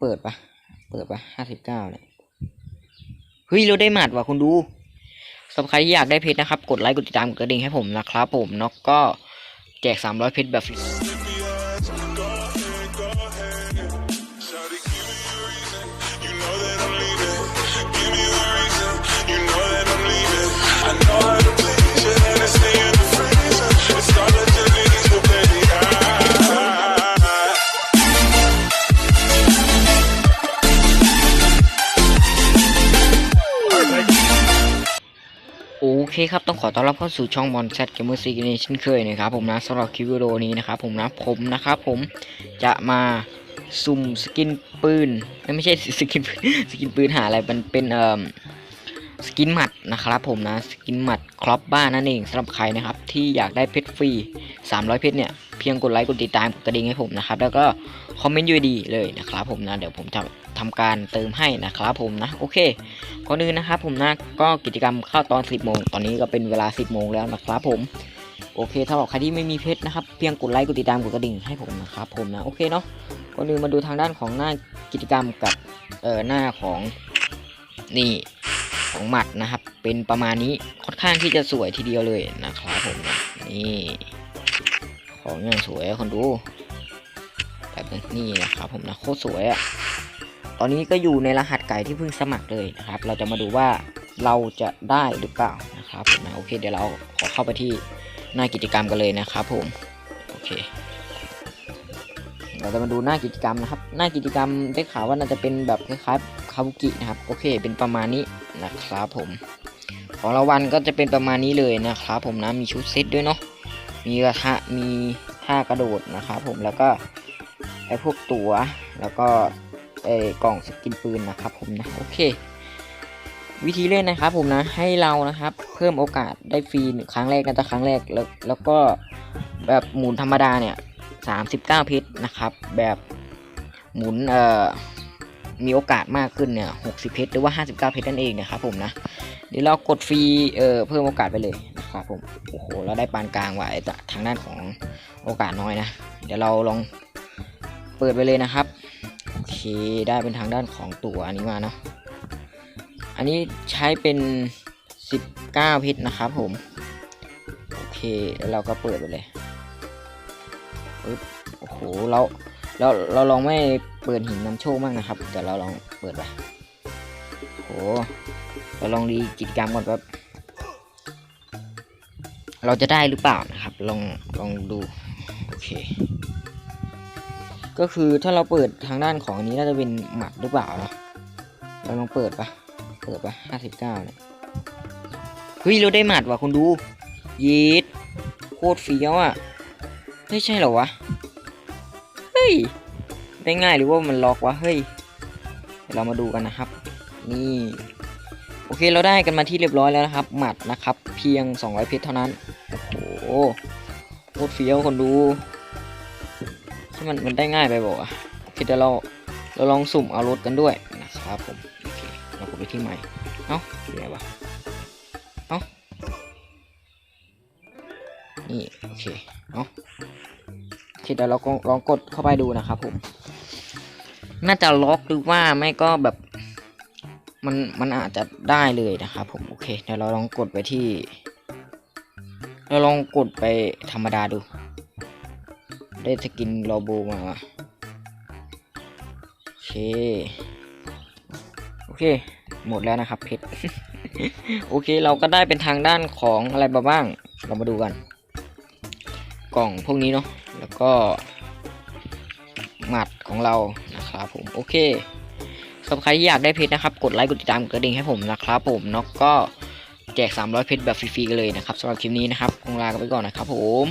เปิดปะเปิดปะห้าสิบเก้าเนี่ยเฮ้ยเราได้หมัดว่ะคุณดูสำหรับใครที่อยากได้เพชรนะครับ กดไลค์กดติดตามกดกระดิ่งให้ผมนะครับผมเนาะก็แจกสามร้อยเพชรแบบ เคครับต้องขอต้อนรับเข้าสู่ช่องบอลแซดเกมเมอร์ซีกันเช่นเคยนะครับผมนะสำหรับคลิปวิดีโอนี้นะครับผมนะผมนะครับผมจะมาสุ่มสกินปืนไม่ใช่สกินสกินปืนหาอะไรมันเป็นเอ่อสกินหมัดนะครับผมนะสกินหมัดครอปบ้านนั่นเองสำหรับใครนะครับที่อยากได้เพชรฟรี300 เพชรเนี่ย พียงกดไลค์กดติดตามกดกระดิ่งให้ผมนะครับ แล้วก็คอมเมนต์ยูดีเลยนะครับผมนะเดี๋ยวผมจะทำการเติมให้นะครับผมนะโอเคก่อนอื่นนะครับผมนะก็กิจกรรมเข้าตอน 10โมงตอนนี้ก็เป็นเวลา 10โมงแล้วนะครับผมโอเคถ้าบอกใครที่ไม่มีเพชรนะครับเพียงกดไลค์กดติดตามกดกระดิ่งให้ผมนะครับผมนะโอเคเนาะก่อนอื่นมาดูทางด้านของหน้ากิจกรรมกับเอ่อหน้าของนี่ของหมัดนะครับ เป็นประมาณนี้ค่อนข้างที่จะสวยทีเดียวเลยนะครับผมนะนี่ ของอย่างสวยคนดูแบบนี้นะครับผมนะโคตรสวยอะตอนนี้ก็อยู่ในรหัสไก่ที่เพิ่งสมัครเลยนะครับ เราจะมาดูว่าเราจะได้หรือเปล่านะครับผมนะโอเคเดี๋ยวเราขอเข้าไปที่หน้ากิจกรรมกันเลยนะครับผมโอเค เราจะมาดูหน้ากิจกรรมนะครับ หน้ากิจกรรมได้ข่าวว่าน่าจะเป็นแบบคล้ายๆคาบุกินะครับโอเค เป็นประมาณนี้นะครับผม ของรางวัลก็จะเป็นประมาณนี้เลยนะครับผมนะมีชุดเซตด้วยเนาะ มีกระทะมีท่ากระโดดนะครับผมแล้วก็ไอพวกตัว๋วแล้วก็เอ่อกล่องสกินปืนนะครับผมนะโอเค วิธีเล่นนะครับผมนะให้เรานะครับ เพิ่มโอกาสได้ฟรีหครั้งแรกนะแต่ครั้งแรกแล้วแล้วก็แบบหมุนธรรมดาเนี่ยสามสิบเก้าเพชรนะครับ แบบหมุนเอ่อมีโอกาสมากขึ้นเนี่ยหกสิบเพชรหรือว่าห้าสิบเก้าเพชรนั่นเองนะครับผมนะเดี๋ยวเรากดฟรีเอ่อเพิ่มโอกาสไปเลย ครับผม โอ้โห เราได้ปานกลางว่ะไอ้ทางด้านของโอกาสน้อยนะ เดี๋ยวเราลองเปิดไปเลยนะครับ โอเค ได้เป็นทางด้านของตัวอันนี้มาเนาะ อันนี้ใช้เป็น 19 พิษนะครับผม โอเค แล้วเราก็เปิดไปเลยปึ๊บโอ้โห เรา เรา เราลองไม่เปิดหินนำโชคมากนะครับ เดี๋ยวเราลองเปิดไปโอ้โห เราลองดีกิจกรรมก่อนแบบ เราจะได้หรือเปล่านะครับ ลองลองดูโอเคก็คือถ้าเราเปิดทางด้านของอันนี้น่าจะเป็นหมัดหรือเปล่าเนาะเราลองเปิดปะเปิดปะห้าสิบเก้าเนี่ยเฮ้ยเราได้หมัดว่ะคุณดูยีดโคตรเฟี้ยวอะไม่ใช่เหรอวะเฮ้ยได้ง่ายหรือว่ามันล็อกวะเฮ้ยเดี๋ยวเรามาดูกันนะครับ นี่โอเคเราได้กันมาที่เรียบร้อยแล้วนะครับ หมัดนะครับ เพียง 200เพชรเท่านั้น โอ้โหโคตรเฟี้ยวคนดูที่มันมันได้ง่ายไปบอกอะคเดี๋ยวเราเราลองสุ่มเอารถกันด้วยนะครับผมโอเคเรากดไปที่ใหม่เอ้าอยู่ไหนวะเอ้านี่โอเคเอ้าคเดี๋ยวเราลองกดเข้าไปดูนะครับผมน่าจะล็อกหรือว่าไม่ก็แบบมันมันอาจจะได้เลยนะครับผมโอเคเดี๋ยวเราลองกดไปที่ เราลองกดไปธรรมดาดู ได้สกินโลโบมาโอเค โอเค หมดแล้วนะครับเพชร โอเคเราก็ได้เป็นทางด้านของอะไรบ้าง เรามาดูกัน กล่องพวกนี้เนาะ แล้วก็ หมัดของเรา นะครับผม โอเคสำหรับใครที่อยากได้เพชรนะครับ กดไลค์ กดติดตามกดกระดิ่งให้ผมนะครับผมเนาะก็ แจก 300 เพชรแบบฟรีๆกันเลยนะครับสำหรับคลิปนี้นะครับคงลากันไปก่อนนะครับผม